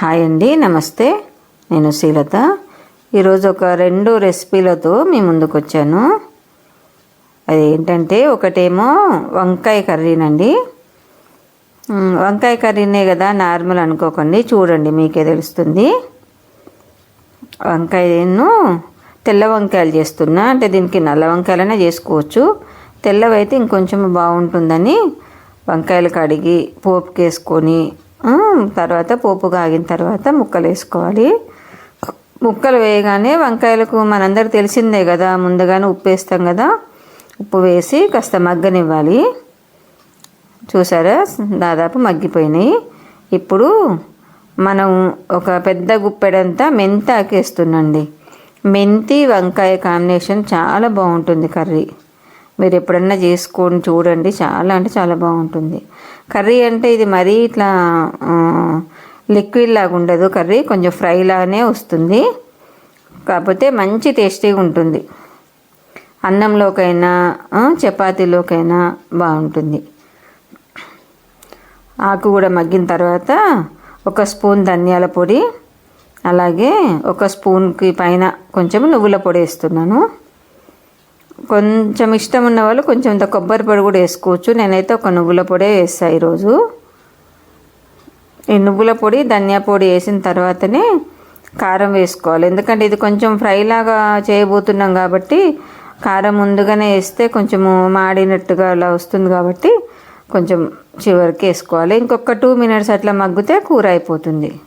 Hi అండి నమస్తే. నేను శ్రీలత. ఈరోజు ఒక రెండు రెసిపీలతో మీ ముందుకు వచ్చాను అది ఏంటంటే ఒకటేమో వంకాయ కర్రీనండి. వంకాయ కర్రీనే కదా నార్మల్ అనుకోకండి చూడండి మీకే తెలుస్తుంది. వంకాయను తెల్ల వంకాయలు చేస్తున్నా అంటే దీనికి నల్ల వంకాయలైనా చేసుకోవచ్చు. తెల్లవైతే ఇంకొంచెం బాగుంటుందని వంకాయలు కడిగి పోపుకేసుకొని తర్వాత పోపు కాగిన తర్వాత ముక్కలు వేసుకోవాలి ముక్కలు వేయగానే వంకాయలకు మనందరూ తెలిసిందే కదా ముందుగానే ఉప్పు వేస్తాం కదా. ఉప్పు వేసి కాస్త మగ్గనివ్వాలి. చూసారా? దాదాపు మగ్గిపోయినాయి. ఇప్పుడు మనం ఒక పెద్ద గుప్పెడంతా మెంతాకేస్తుందండి మెంతి వంకాయ కాంబినేషన్ చాలా బాగుంటుంది కర్రీ. మీరు ఎప్పుడన్నా చేసుకొని చూడండి. చాలా అంటే చాలా బాగుంటుంది. కర్రీ అంటే ఇది మరీ ఇట్లా లిక్విడ్ లాగా ఉండదు. కర్రీ కొంచెం ఫ్రైలానే వస్తుంది. కాకపోతే మంచి టేస్టీగా ఉంటుంది. అన్నంలోకైనా చపాతీలోకైనా బాగుంటుంది. ఆకు కూడా మగ్గిన తర్వాత ఒక స్పూన్ ధనియాల పొడి అలాగే ఒక స్పూన్కి పైన కొంచెం నువ్వుల పొడి వేస్తున్నాను. కొంచెం ఇష్టం ఉన్న వాళ్ళు కొంచెం ఇంత కొబ్బరి పొడి కూడా వేసుకోవచ్చు. నేనైతే ఒక నువ్వుల పొడే వేస్తాను ఈరోజు. ఈ నువ్వుల పొడి ధనియా పొడి వేసిన తర్వాతనే కారం వేసుకోవాలి. ఎందుకంటే ఇది కొంచెం ఫ్రైలాగా చేయబోతున్నాం కాబట్టి కారం ముందుగానే వేస్తే కొంచెము మాడినట్టుగా అలా వస్తుంది కాబట్టి కొంచెం చివరికి వేసుకోవాలి. ఇంకొక టూ మినిట్స్ అట్లా మగ్గితే కూర అయిపోతుంది.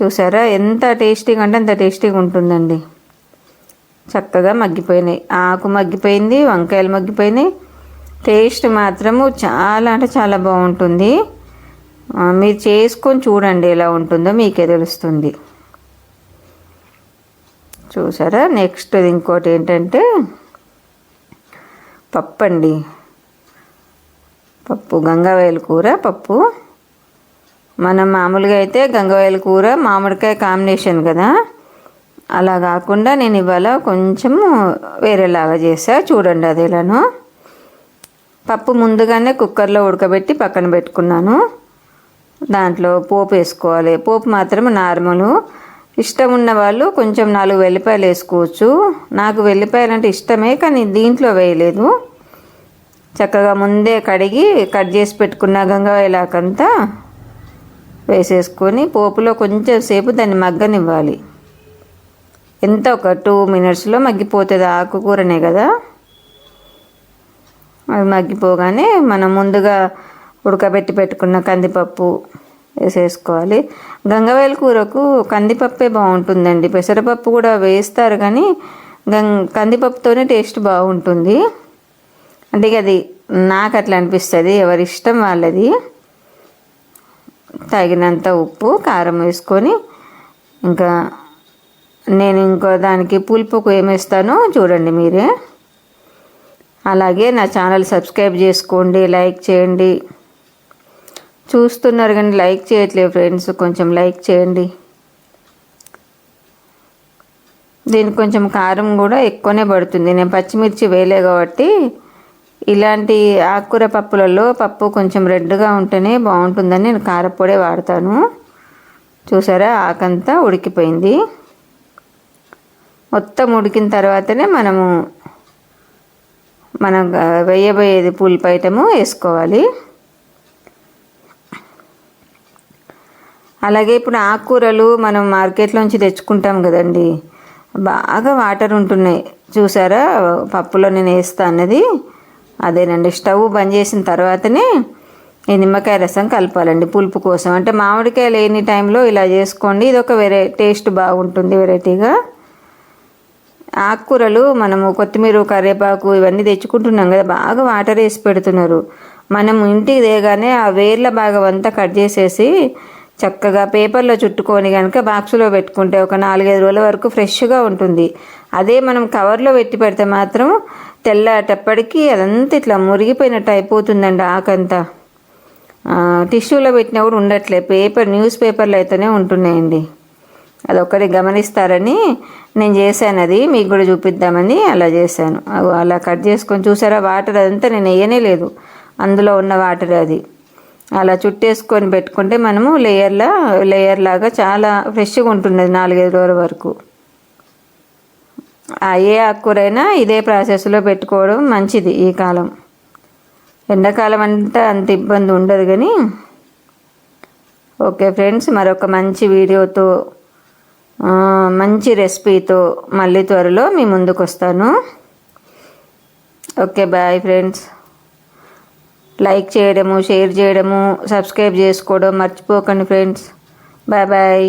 చూసారా? ఎంత టేస్టీగా అంటే అంత టేస్టీగా ఉంటుందండి. చక్కగా మగ్గిపోయినాయి. ఆకు మగ్గిపోయింది వంకాయలు మగ్గిపోయినాయి. టేస్ట్ మాత్రము చాలా అంటే చాలా బాగుంటుంది. మీరు చేసుకొని చూడండి ఎలా ఉంటుందో మీకే తెలుస్తుంది. చూసారా? నెక్స్ట్ ఇంకోటి ఏంటంటే పప్పు అండి పప్పు గంగావేలు కూర పప్పు. మనం మామూలుగా అయితే గంగవాయల కూర మామిడికాయ కాంబినేషన్ కదా. అలా కాకుండా నేను ఇవాళ కొంచెము వేరేలాగా చేసా చూడండి అది పప్పు ముందుగానే కుక్కర్లో ఉడకబెట్టి పక్కన పెట్టుకున్నాను. దాంట్లో పోపు వేసుకోవాలి. పోపు మాత్రం నార్మల్. ఇష్టం ఉన్న వాళ్ళు కొంచెం నాలుగు వెల్లిపాయలు వేసుకోవచ్చు. నాకు వెల్లిపాయలు అంటే ఇష్టమే కానీ దీంట్లో వేయలేదు. చక్కగా ముందే కడిగి కట్ చేసి పెట్టుకున్న గంగవేలాకంతా వేసేసుకొని పోపులో కొంచెం సేపు దాన్ని మగ్గనివ్వాలి. ఎంత ఒక టూ మినిట్స్లో మగ్గిపోతుంది ఆకుకూరనే కదా? అది మగ్గిపోగానే మనం ముందుగా ఉడకబెట్టి పెట్టుకున్న కందిపప్పు వేసేసుకోవాలి. గంగవేల కూరకు కందిపప్పే బాగుంటుందండి. పెసరపప్పు కూడా వేస్తారు కానీ గం కందిపప్పుతోనే టేస్ట్ బాగుంటుంది. అంటే అది నాకు అట్లా అనిపిస్తుంది. ఎవరి ఇష్టం వాళ్ళది. తగినంత ఉప్పు కారం వేసుకొని ఇంకా నేను ఇంకో దానికి పులుపుకు ఏమేస్తానో చూడండి మీరే. అలాగే నా ఛానల్ సబ్స్క్రైబ్ చేసుకోండి లైక్ చేయండి. చూస్తున్నారు కానీ లైక్ చేయట్లేదు ఫ్రెండ్స్ కొంచెం లైక్ చేయండి. దీనికి కొంచెం కారం కూడా ఎక్కువనే పడుతుంది. నేను పచ్చిమిర్చి వేయలే కాబట్టి ఇలాంటి ఆకుకూర పప్పులలో పప్పు కొంచెం రెడ్గా ఉంటేనే బాగుంటుందని నేను కారపొడే వాడతాను. చూసారా? ఆకంతా ఉడికిపోయింది. మొత్తం ఉడికిన తర్వాతనే మనము మనం వేయబోయేది పులుపు ఐటము వేసుకోవాలి. అలాగే ఇప్పుడు ఆకుకూరలు మనం మార్కెట్లోంచి తెచ్చుకుంటాం కదండి. బాగా వాటర్ ఉంటున్నాయి. చూసారా? పప్పులో నేను వేస్తా అన్నది. అదేనండి. స్టవ్ బంద్ చేసిన తర్వాతనే ఈ నిమ్మకాయ రసం కలపాలండి పులుపు కోసం. అంటే మామిడికాయ లేని టైంలో ఇలా చేసుకోండి. ఇది ఒక వెరై టేస్ట్ బాగుంటుంది వెరైటీగా. ఆకుకూరలు మనము కొత్తిమీర కరివేపాకు ఇవన్నీ తెచ్చుకుంటున్నాం కదా బాగా వాటర్ వేసి పెడుతున్నారు. మనం ఇంటికి దిగగానే ఆ వేర్ల భాగం అంతా కట్ చేసేసి చక్కగా పేపర్లో చుట్టుకొని కనుక బాక్సులో పెట్టుకుంటే ఒక నాలుగైదు రోజుల వరకు ఫ్రెష్గా ఉంటుంది. అదే మనం కవర్లో పెట్టి పెడితే మాత్రం తెల్లటప్పటికి అదంతా ఇట్లా మురిగిపోయినట్టు అయిపోతుందండి ఆకంతా. టిష్యూలో పెట్టినా కూడా ఉండట్లే. పేపర్ న్యూస్ పేపర్లు అయితేనే ఉంటున్నాయండి. అదొక్కటి గమనిస్తారని నేను చేశాను అది మీకు కూడా చూపిద్దామని అలా చేశాను. అలా కట్ చేసుకొని చూసారా వాటర్ అదంతా నేను వేయనే లేదు. అందులో ఉన్న వాటర్ అది. అలా చుట్టేసుకొని పెట్టుకుంటే మనము లేయర్లా లేయర్ లాగా చాలా ఫ్రెష్గా ఉంటుంది నాలుగైదు రోజుల వరకు. ఆ ఏ ఆకుకూరైనా ఇదే ప్రాసెస్లో పెట్టుకోవడం మంచిది ఈ కాలం. ఎండాకాలం అంటే అంత ఇబ్బంది ఉండదు కానీ. ఓకే ఫ్రెండ్స్ మరొక మంచి వీడియోతో మంచి రెసిపీతో మళ్ళీ త్వరలో మీ ముందుకు వస్తాను ఓకే బాయ్ ఫ్రెండ్స్. లైక్ చేయడము షేర్ చేయడము సబ్స్క్రైబ్ చేసుకోవడం మర్చిపోకండి ఫ్రెండ్స్. Bye bye.